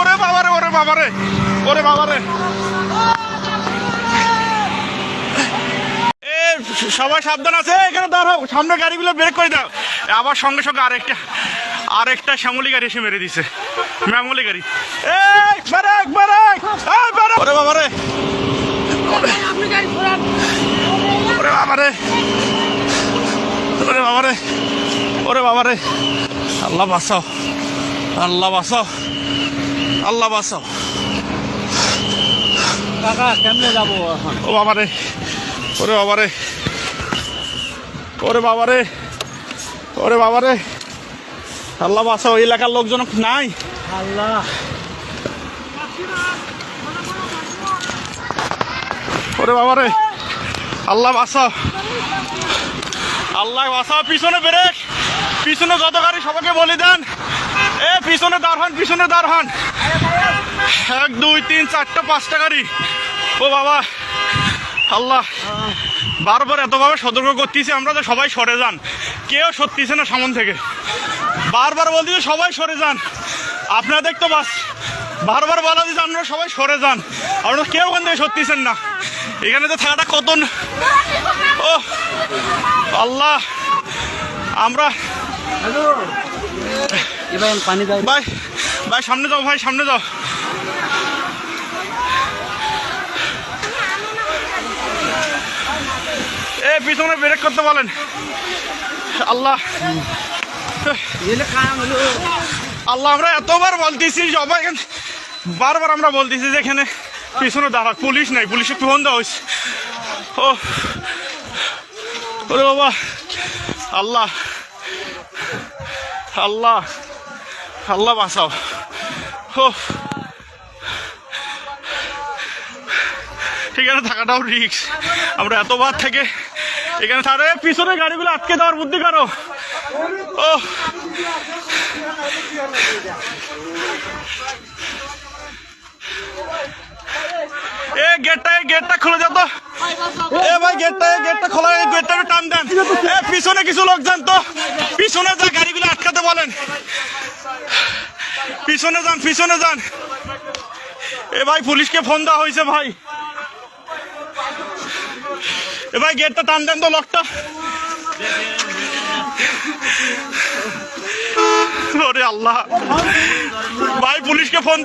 ওরে বাবারে ওরে বাবারে সবাই সাবধান আছে, এখানে দাঁড়াও, সামনে গাড়িগুলো ব্রেক করে দাও। আবার সঙ্গে সঙ্গে আরেকটা আরেকটা শ্যামলি গাড়ি এসে মেরে দিছে। ম্যামলি গাড়ি। বাবারে। বাবারে। বাবারে। ওরে বাবা রে। আল্লাহ বাঁচাও। আল্লাহ বাঁচাও। আল্লাহ বাঁচাও। কাকা কেমনে যাব এখন? ও বাবা রে। ওরে বাবা রে। ওরে বাবা রে। ওরে বাবা রে। আল্লাহ বাঁচাও। এলাকার লোকজন নাই। আল্লাহ। ওরে বাবা রে। আল্লাহ বাঁচাও। আল্লাহ বাঁচাও পিছনে ব্রেক। পিছনে যত গাড়ি সবাইকে বলি দেন। এ, পিছনে দাঁড় হন, পিছনে দাঁড় হন। এক, দুই, তিন, চারটা, পাঁচটা গাড়ি। ও বাবা, আল্লাহ। বারবার এতভাবে সতর্ক করতেছি আমরা যে সবাই সরে যান। কেউ সত্যিছে না সামন থেকে। বারবার বলতেছি সবাই সরে যান। আপনাদের তো বাস বারবার বলা দিচ্ছে আপনারা সবাই সরে যান। আপনারা কেউ ওখান থেকে সত্যিছেন না। এখানে তো থাকাটা কত ও, আল্লাহ। আমরা পানি ভাই ভাই, সামনে যাও, ভাই, সামনে যাও। এ, পিছনে ব্রেক করতে বলেন। আল্লাহ। আল্লাহ, আমরা এতবার বলতেছি, সবাই বারবার আমরা বলতেছি যে এখানে পিছনে দাঁড়া পুলিশ নাই, পুলিশে ফোন দেওয়া ও। ওরে বাবা। আল্লাহ। আল্লাহ আল্লাহ বাঁচাও। ও এখানে থাকাটাও রিক্স আমরা এতবার থেকে এখানে তারে পিছনে গাড়িগুলো আটকে দেওয়ার বুদ্ধি করো। ও এ গেটটা গেটটা খুলে যা তো। এ ভাই গেটটা গেটটা খোলা গেটটা টান দেন। পিছনে কিছু লোক যান তো। পিছনে যা গাড়িগুলো বলেন। পিছনে যান পিছনে যান। এ ভাই, পুলিশকে ফোন দেওয়া হয়েছে ভাই। এ ভাই, গেটটা টান দেন তো লকটা। আল্লাহ। ভাই, পুলিশকে ফোন